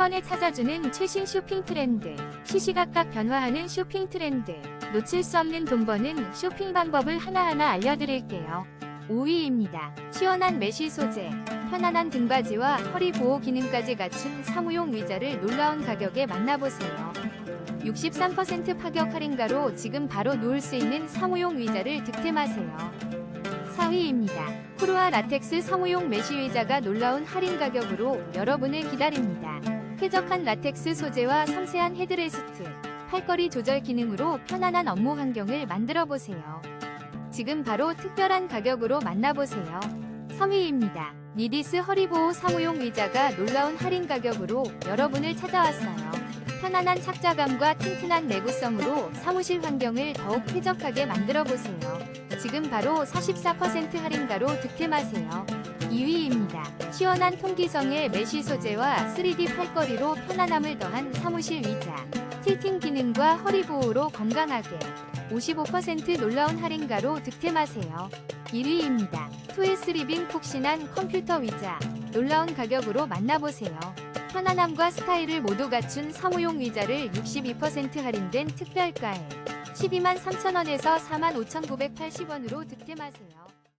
번에 찾아주는 최신 쇼핑 트렌드. 시시각각 변화하는 쇼핑 트렌드. 놓칠 수 없는 돈 버는 쇼핑 방법을 하나하나 알려드릴게요. 5위입니다. 시원한 메쉬 소재. 편안한 등받이와 허리 보호 기능까지 갖춘 사무용 의자를 놀라운 가격에 만나보세요. 63% 파격 할인가로 지금 바로 누울 수 있는 사무용 의자를 득템하세요. 4위입니다. 쿠루아 라텍스 사무용 메쉬 의자가 놀라운 할인 가격으로 여러분을 기다립니다. 쾌적한 라텍스 소재와 섬세한 헤드레스트, 팔걸이 조절 기능으로 편안한 업무 환경을 만들어 보세요. 지금 바로 특별한 가격으로 만나보세요. 3위입니다. 니디스 허리보호 사무용 의자가 놀라운 할인 가격으로 여러분을 찾아왔어요. 편안한 착자감과 튼튼한 내구성으로 사무실 환경을 더욱 쾌적하게 만들어 보세요. 지금 바로 44% 할인가로 득템하세요. 2위입니다. 시원한 통기성의 메쉬 소재와 3D 팔걸이로 편안함을 더한 사무실 의자. 틸팅 기능과 허리 보호로 건강하게 55% 놀라운 할인가로 득템하세요. 1위입니다. 2S 리빙 푹신한 컴퓨터 의자. 놀라운 가격으로 만나보세요. 편안함과 스타일을 모두 갖춘 사무용 의자를 62% 할인된 특별가에 12만 3천원에서 4만 5,980원으로 득템하세요.